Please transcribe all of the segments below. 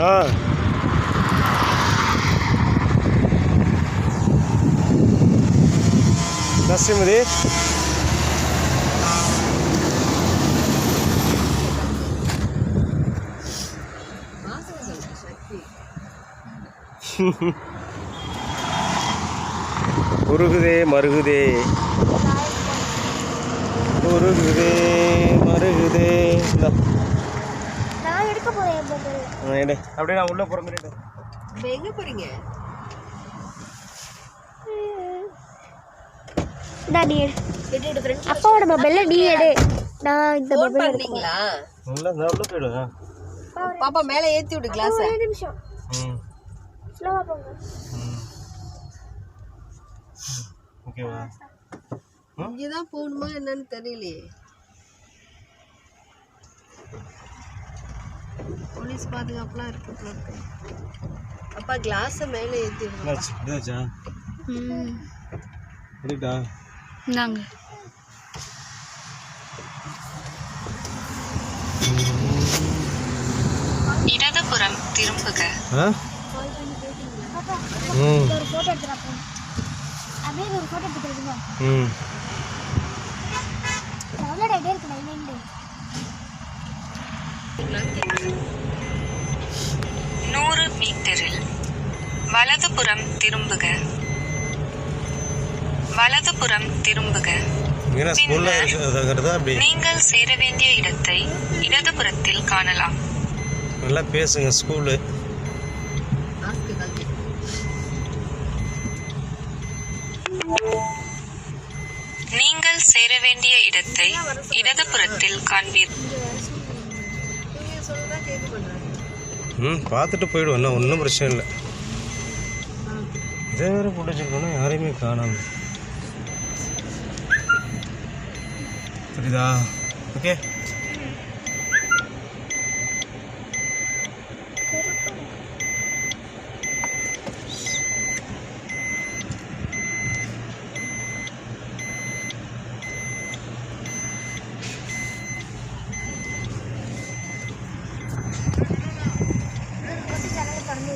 ஆ நசிமதி வாசனை சொல்றேன் சக்தி உருகுதே மருகுதே உருகுதே மருகுதே இந்தா, நான் எடுக்க போறேன் பொங்கல் ஆ, எடு அப்படியே நான் உள்ளே போகிற மாதிரி எங்க போறீங்க? இந்தா நீ எடு. அப்பாவோட மொபைல்ல நீ எடு. நான் இந்த மொபைல் உள்ள உள்ளே போயிடுவேன் பாப்பா மேலே ஏத்தி விடு கிளாஸ் ஒரு நிமிஷம். ம். ஸ்லோவா போங்க. ம். ஓகேவா இங்கதான் போகணுமா என்னன்னு தெரியலையே. போலீஸ் பாதுகாப்புலாம் இருக்கு போல இருக்கு. அப்பா கிளாஸை மேலே ஏத்தி விடுங்க என்னாச்சு இதாச்சா எடுக்கா நாங்க இடதுபுறம் திரும்புக. ஆ? ம். ஒரு போட்டோ எடுத்துறப்போ அப்படியே ஒரு போட்டோ எடுத்துக்கிறதுமா ம். டவுன்லோட் ஆகிட்டே இருக்கு நைன் நைன் நூறு வலதுபுறம் திரும்புக. வலதுபுறம் திரும்புக. நீங்கள் சேர வேண்டிய இடத்தை இடதுபுறத்தில் காணலாம். நல்லா பேசுங்க ஸ்கூலு நீங்கள் சேர வேண்டிய இடத்தை இடதுபுறத்தில் பண்றாங்க ம் பார்த்துட்டு போயிடுவோம் ஒன்றும் பிரச்சனை இல்லை. எதேற பிடிச்சிருக்கணும் யாரையுமே காணாம புரியுதா ஓகே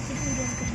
Thank you.